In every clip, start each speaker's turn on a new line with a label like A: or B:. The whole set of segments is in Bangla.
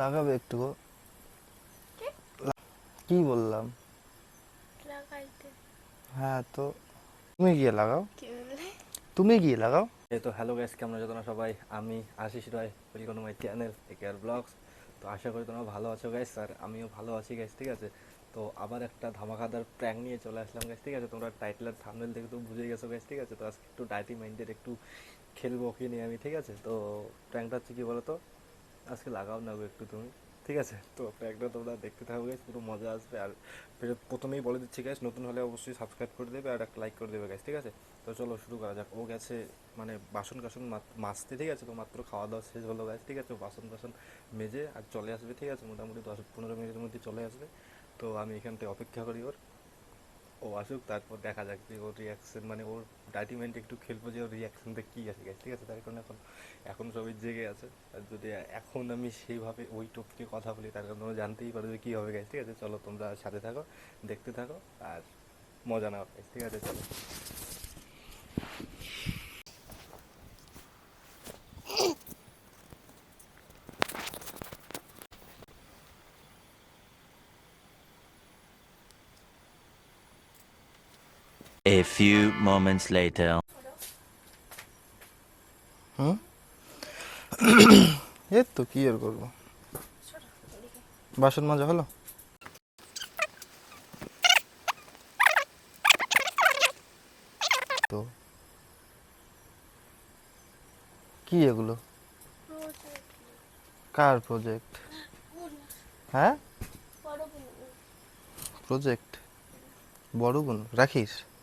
A: লাগাবে একটু
B: কে?
A: বললাম? হ্যাঁ তো তুমি গিয়ে লাগাও। তুমি গিয়ে লাগাও।
C: এই তো হ্যালো গাইস কেমন আছো তোমরা সবাই? আমি Ashis Roy welcome my channel A care blogs তো আশা করি তোমরা ভালো আছো গাইস আর আমিও ভালো আছি গাইস ঠিক আছে? তো আবার একটা ধামাকাদার প্র্যাঙ্ক নিয়ে চলে আসলাম গাইস ঠিক আছে? তোমরা টাইটেল আর থাম্বনেল দেখে তো বুঝে গেছো গাইস ঠিক আছে? তো আজকে একটু ডাইটি মাইন্ডের একটু খেলব কি নিয়ে আমি, ঠিক আছে? তো প্র্যাঙ্কটা হচ্ছে কি বলো তো আজকে লাগাও না একটু তুমি, ঠিক আছে? তো প্র্যাঙ্কটা তোমরা দেখতে থাকো গাইস পুরো মজা আসবে। আর প্রথমেই বলে দিচ্ছি গাইস নতুন হলে অবশ্যই সাবস্ক্রাইব করে দেবে আর একটা লাইক করে দেবে গাইস ঠিক আছে? তো চলো শুরু করা যাক। ও গেছে মানে বাসন কাসন মাজতে, ঠিক আছে? তো মাত্র খাওয়া দাওয়া শেষ হলো গাছ ঠিক আছে? বাসন কাসন মেজে আর চলে আসবে, ঠিক আছে? মোটামুটি দশ পনেরো মিনিটের মধ্যে চলে আসবে। তো আমি এখানটায় অপেক্ষা করি ওর। ও আসুক, তারপর দেখা যাক যে ওর রিয়াকশন মানে ওর ডাইটিমেন্ট একটু খেলব যে ওর রিয়াকশনটা কী আছে গেছে ঠিক আছে? তার কারণে এখন এখন সবই জেগে আছে। আর যদি এখন আমি সেইভাবে ওই টপিকে কথা বলি, তার কারণে জানতেই পারো যে কী হবে গেছে ঠিক আছে? চলো তোমরা সাথে থাকো, দেখতে থাকো, আর মজা নাও ঠিক আছে? চলো।
D: A few moments later.
A: হুম এই তো কি আর করব? বাসন মাজা হলো? তো? কি এগুলো? কার প্রজেক্ট হ্যাঁ?
B: বড়
A: প্রজেক্ট বড় বোন? রাখিস? হুম,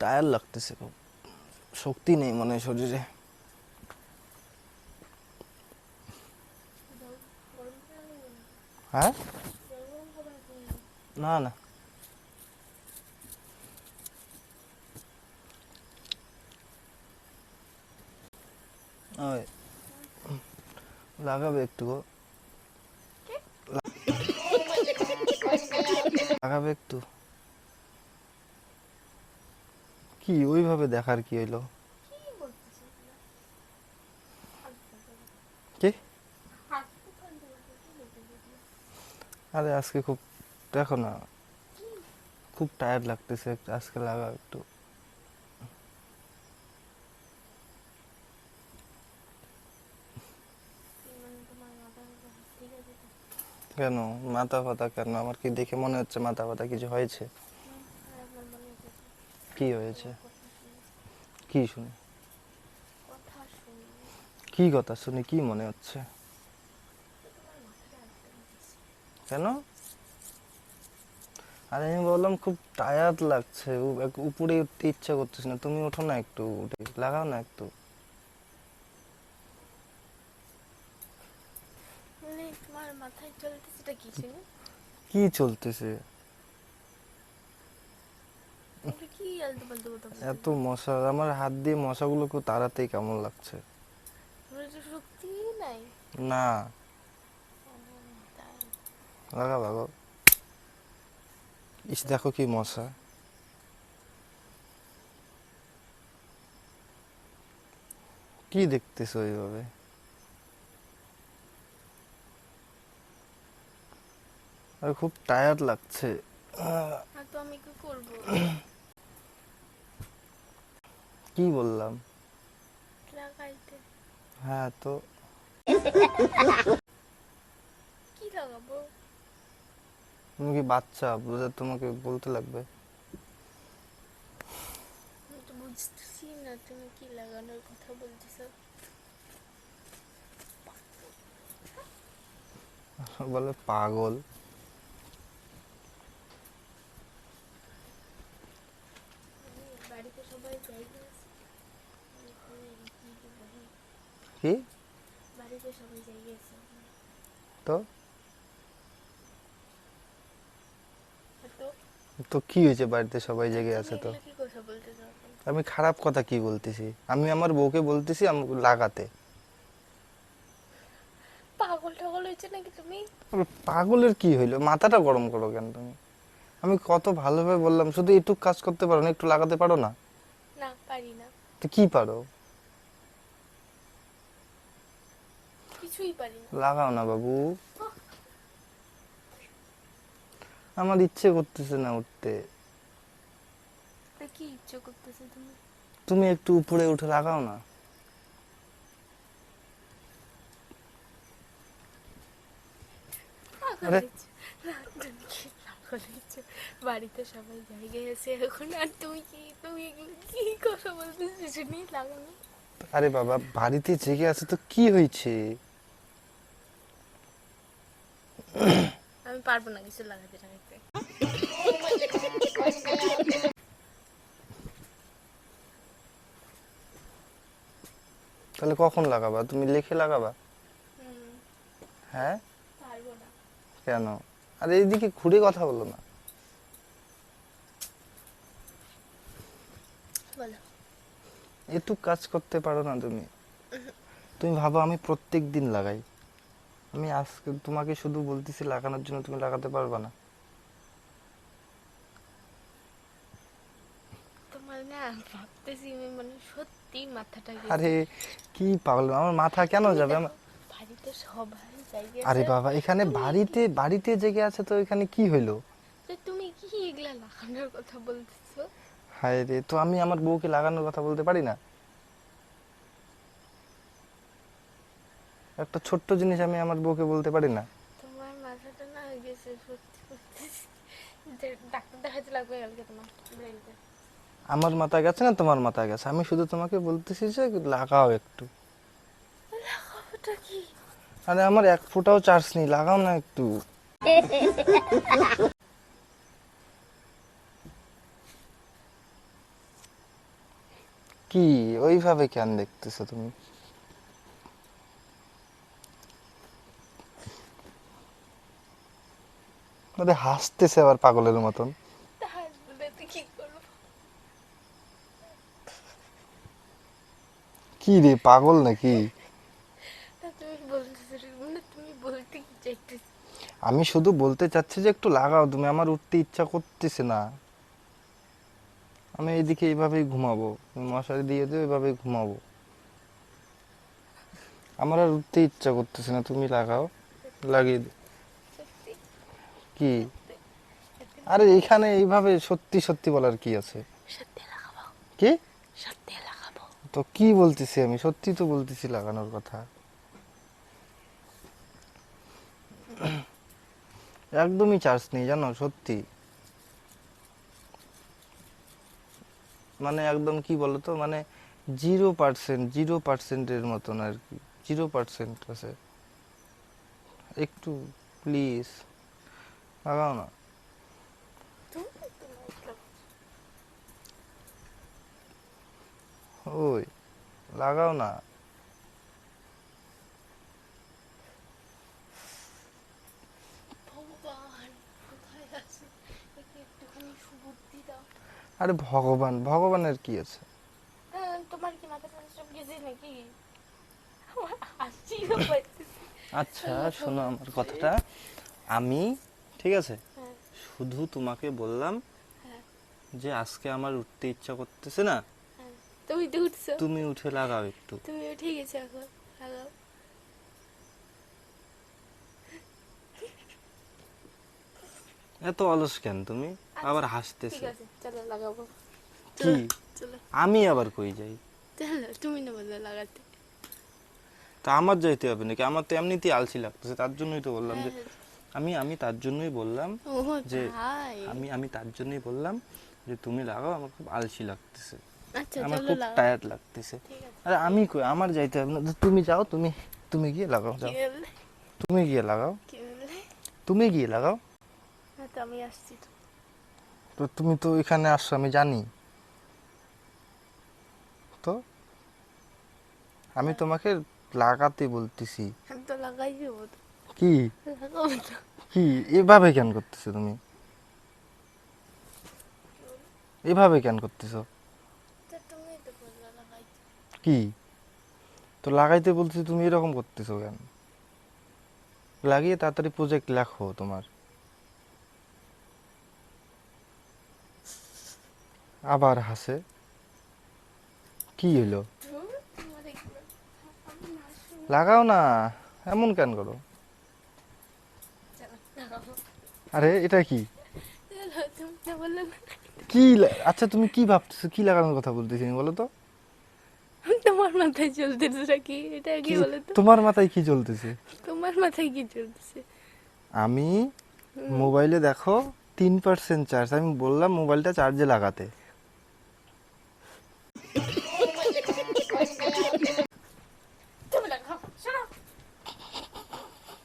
A: টায়ার লাগতেছে খুব। শক্তি নেই মনে শরীরে? হ্যাঁ
B: জল গরম করে আনব না?
A: না ওই লাগাবে একটু লাগাবে একটু কি ওইভাবে দেখার কি হইল
B: কি?
A: আরে আজকে খুব দেখো না, খুব টায়ার্ড লাগতেছে আজকে লাগা একটু? কেন? মাথা ফাতা কেন? আমার কি দেখে মনে হচ্ছে মাথা ফাতা কিছু হয়েছে? কি হয়েছে? কি শুনে? কি কথা শুনে? কি মনে হচ্ছে? কেন? আরে আমি বললাম খুব টায়ার্ড লাগছে উপরে উঠতে ইচ্ছা করতেছে না। তুমি ওঠো না একটু উঠে লাগাও না একটু।
B: মানে কি
A: চলতেছে? এত মশা আমার হাত দিয়ে মশাগুলো খুব তাড়াতাড়ি কেমন লাগছে। না। লাগা বাগো ইস দেখো কি মশা কি দেখতেছো ওইভাবে আর খুব টায়ার্ড লাগছে।
B: তো আমি কি করব?
A: কি বললাম?
B: লাগাইতে
A: হ্যাঁ তো।
B: কি লাগাবো?
A: তুমি কি বাচ্চা? বুঝে তোমাকে বলতে লাগবে।
B: বুঝতেছি না তুমি কি লাগানোর কথা বলতেছো?
A: বলে পাগল
B: আমি বাড়িতে সবাই জায়গা আছে আমি এখানে কি কি বলি?
A: কি
B: বাড়িতে সবাই জায়গা আছে
A: তো
B: আর তো
A: কি হয়েছে বাড়িতে সবাই জেগে আছে তো? আমি খারাপ কথা কি বলতেছি? আমি আমার বউকে বলতেছি লাগাতে।
B: পাগল টাগল হয়েছে নাকি তুমি?
A: পাগলের কি হইল? মাথাটা গরম করো কেন তুমি? আমি কত ভালোভাবে বললাম শুধু একটু কাজ করতে পারো না একটু লাগাতে পারো না?
B: না পারি না।
A: তো কি পারো?
B: কিছুই পারি না।
A: লাগাও না বাবু। আমার ইচ্ছে করতেছে না উঠতে।
B: কি ইচ্ছে করতেছে তুমি?
A: তুমি একটু উপরে উঠে লাগাও না।
B: বাড়িতে সবাই জায়গায় আছে এখন আর তুমি কি তুমি এগুলো কি কথা বলতেছো শুনি লাগানো
A: আরে বাবা বাড়িতে জেগে আছে তো কি হয়েছে?
B: আমি পারব না কিছু লাগাতে টাগাতে
A: তাহলে কখন লাগাবা? তুমি লিখে লাগাবা? হ্যাঁ?
B: পারব না।
A: কেন? আরে এইদিকে ঘুরে কথা বলো না।
B: বলো।
A: একটু কাজ করতে পারো না তুমি। তুমি ভাবো আমি প্রত্যেক দিন লাগাই। আমি আজকে তোমাকে শুধু বলতেছি লাগানোর জন্য তুমি লাগাতে পারবা না।
B: তোমার না ভাবতেছি মানে সত্যি মাথাটা
A: আরে কি পাগল আমার মাথা কেন যাবে? আমার
B: বাড়িতে সবাই জায়গায়
A: আরে বাবা এখানে বাড়িতে বাড়িতে জেগে আছে তো এখানে কি হইল?
B: তুমি কি এগুলা লাগানোর কথা বলতেছো?
A: হায় রে তো আমি আমার বউকে লাগানোর কথা বলতে পারি না? একটা ছোট্ট জিনিস আমি আমার বউকে বলতে পারি না।
B: তোমার মাথাটা না গেছে সত্যি বলতেছি যে ডাক্তার দেখাতে লাগবে কালকে তোমার ব্রেনটা
A: আমার মাথা গেছে না তোমার মাথা গেছে? আমি শুধু তোমাকে বলতেছি যে লাগাও একটু।
B: কি?
A: আরে আমার এক ফোঁটাও চার্জ নেই লাগাও না একটু। কি? ওইভাবে কেন দেখতেছো তুমি? মানে হাসতেছে আবার পাগলের মতন।
B: কি
A: রে পাগল নাকি?
B: মানে
A: আমি শুধু বলতে চাচ্ছি যে একটু লাগাও তুমি আমার উঠতে ইচ্ছা করতেছে না। আমি এইদিকে এইভাবেই ঘুমাবো তুমি মশারি দিয়ে দিও এইভাবেই ঘুমাবো। আমার আর উঠতে ইচ্ছা করতেছে না তুমি লাগাও লাগিয়ে দিও। কি? আরে এখানে এইভাবে সত্যি সত্যি বলার কি আছে? কি? তো কি বলতেছি আমি? সত্যি তো বলতেছি লাগানোর কথা। একদমই চার্জ নেই জানো? সত্যি। মানে একদম কি বলতো? মানে জিরো পার্সেন্ট জিরো পার্সেন্টের মতন আর কি। জিরো পার্সেন্ট আছে। একটু প্লিজ। লাগাও না। ওই লাগাও না।
B: ভগবান কোথায় আছে? একটুখানি সুবুদ্ধি দাও।
A: আরে ভগবান ভগবানের কি আছে?
B: তোমার কি সব গেছে নাকি?
A: আচ্ছা শোনো আমার কথাটা। আমি ঠিক আছে?
B: হ্যাঁ।
A: শুধু তোমাকে বললাম
B: হ্যাঁ।
A: যে আজকে আমার উঠতে ইচ্ছা করতেছে না?
B: হ্যাঁ। তুমি তো উঠছো।
A: তুমি উঠে লাগাও একটু।
B: তুমি উঠে গেছো এখন। লাগাও
A: এত অলস কেন তুমি? আবার হাসতেছো।
B: ঠিক আছে চলো লাগাবো।
A: কি? আমি আবার কই যাই?
B: চলো তুমি না বললে লাগাতে।
A: তা আমার যাইতে হবে নাকি? আমার তো এমনিতেই আলসি লাগতেছে তার জন্যই তো বললাম যে আমি আমি তার জন্যই বললাম যে আমি আমি তার জন্যই বললাম যে তুমি লাগাও আমার খুব আলসি লাগতেছে।
B: আচ্ছা
A: আমার খুব টায়ার্ড লাগতেছে। আরে আমি কই? আমার যাইতে হবে না। তুমি যাও তুমি তুমি গিয়ে লাগাও যাও। তুমি গিয়ে লাগাও। তুমি গিয়ে লাগাও।
B: হ্যাঁ আমি আসছি তো।
A: তুমি তো এখানে আসছো আমি জানি। তো? আমি তোমাকে লাগাতে বলতেছি।
B: তো লাগাই দেবো
A: কি? কি? এভাবে কেন করতেছো তুমি? এভাবে কেন করতেছো? কি? তো লাগাইতে বলছি তুমি এরকম করতেছো কেন? লাগিয়ে তাড়াতাড়ি প্রজেক্ট লেখো তোমার। আবার হাসে। কি হলো লাগাও না এমন কেন করো
B: চলো, লাগাবো।
A: আরে এটা কি। কি আচ্ছা তুমি কি ভাবতেছো? কি লাগানোর কথা বলতেছি বলো তো?
B: তোমার মাথায় চলতেছে নাকি এটা কি
A: কি-
B: বলো তো
A: তোমার মাথায় কি চলতেছে?
B: তোমার মাথায় কি চলতেছে?
A: আমি মোবাইলে দেখো তিন পার্সেন্ট চার্জ। আমি বললাম মোবাইলটা চার্জে লাগাতে।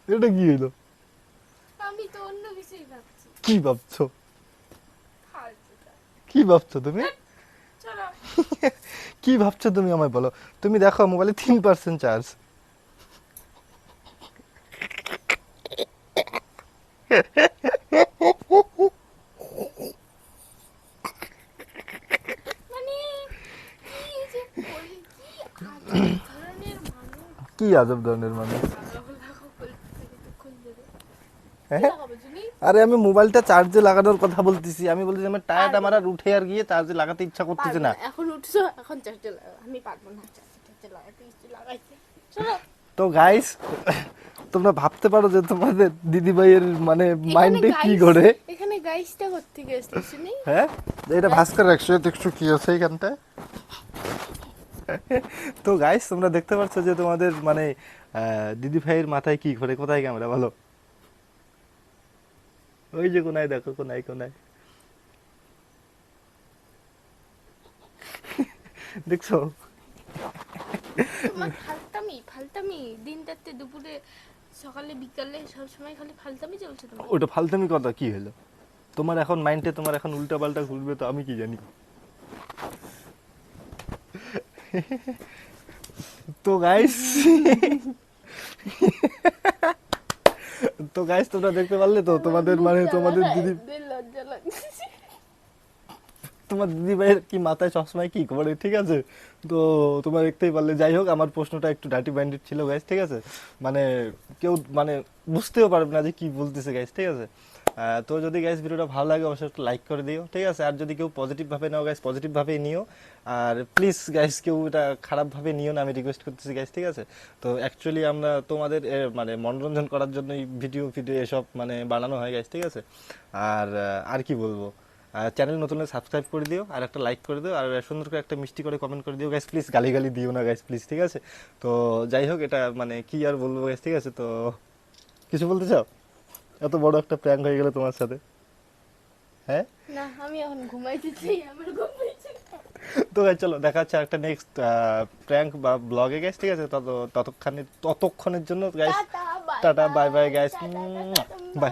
A: এটা কি হলো
B: অন্য কিছুই ভাবছি।
A: কি ভাবছ? কি ভাবছ তুমি? কি ভাবছ তুমি আমায় বলো? তুমি দেখো মোবাইলে তিন পার্সেন্ট চার্জ।
B: মানে কি আজব ধরনের মানুষ।
A: হ্যাঁ? আরে আমি মোবাইলটা চার্জে লাগানোর কথা বলতেছি। আমি বলতেছি আমার টায়ারটা আমার আর উঠে আর গিয়ে চার্জে লাগাতে ইচ্ছা করতেছে না।
B: এখন উঠছো এখন চার্জে আমি পারব না চার্জে লাগাতে লাগাইতে চলো।
A: তো গাইস তোমরা ভাবতে পারো যে তোমাদের দিদি ভাইয়ের মানে মাইন্ডে কি করে।
B: এখানে গাইসটা করতে গেছে শুনি?
A: হ্যাঁ? এটা ভাস্কর একশো একশো কি আছে এখানটায়? তো গাইস তোমরা দেখতে পাচ্ছ যে তোমাদের মানে দিদি ভাইয়ের মাথায় কি ঘোরে কোথায় ক্যামেরা বলো? ওই যে কোনায় দেখো কোনায় কোনায়। দেখছ?
B: তোমার ফালতামি ফালতামি। দিন রাতে দুপুরে সকালে বিকালে সব সময় খালি ফালতামি চলছে তোমার।
A: ওটা ফালতামি কথা কি হলো? তোমার এখন মাইন্ডে তোমার এখন উল্টা পাল্টা ঘুরবে তো আমি কি জানি? তো গাইস তো গাইস তোমরা দেখতে পারলে তো তোমাদের মানে তোমাদের দিদি তোমার দিদি ভাইয়ের কি মাথায় সবসময় কি করে ঠিক আছে? তো তোমার দেখতেই পারলে। যাই হোক আমার প্রশ্নটা একটু ডাটি ব্যান্ডেড ছিল গাইস ঠিক আছে? মানে কেউ মানে বুঝতেও পারবে না যে কি বলতেছে গাইস ঠিক আছে? তো যদি গাইস ভিডিওটা ভালো লাগে, অবশ্যই একটু লাইক করে দিও, ঠিক আছে? আর যদি কেউ পজিটিভভাবে নাও গাইস পজিটিভ ভাবেই নিও। আর প্লিজ গাইস কেউ এটা খারাপভাবে নিও না, আমি রিকোয়েস্ট করতেছি গাইস ঠিক আছে? তো অ্যাকচুয়ালি আমরা তোমাদের মানে মনোরঞ্জন করার জন্যই ভিডিও ভিডিও এসব মানে বানানো হয় গাইস ঠিক আছে? আর আর কি বলব? চ্যানেল নতুন সাবস্ক্রাইব করে দিও, আর একটা লাইক করে দিও, আর সুন্দর করে একটা মিষ্টি করে কমেন্ট করে দিও গাইস প্লিজ গালি গালি দিও না গাইস প্লিজ ঠিক আছে? তো যাই হোক, এটা মানে কি আর বলব গাইস ঠিক আছে? তো কিছু বলতে চাও? এত বড় একটা প্র্যাঙ্ক হয়ে গেল তোমার সাথে। হ্যাঁ?
B: না আমি এখন ঘুমাইতেছি আমার ঘুম
A: তো চলো দেখা যাচ্ছে একটা নেক্সট প্র্যাঙ্ক বা ব্লগে গাইস ঠিক আছে? তত ততক্ষণে ততক্ষণের জন্য guys
B: tata bye
A: bye guys bye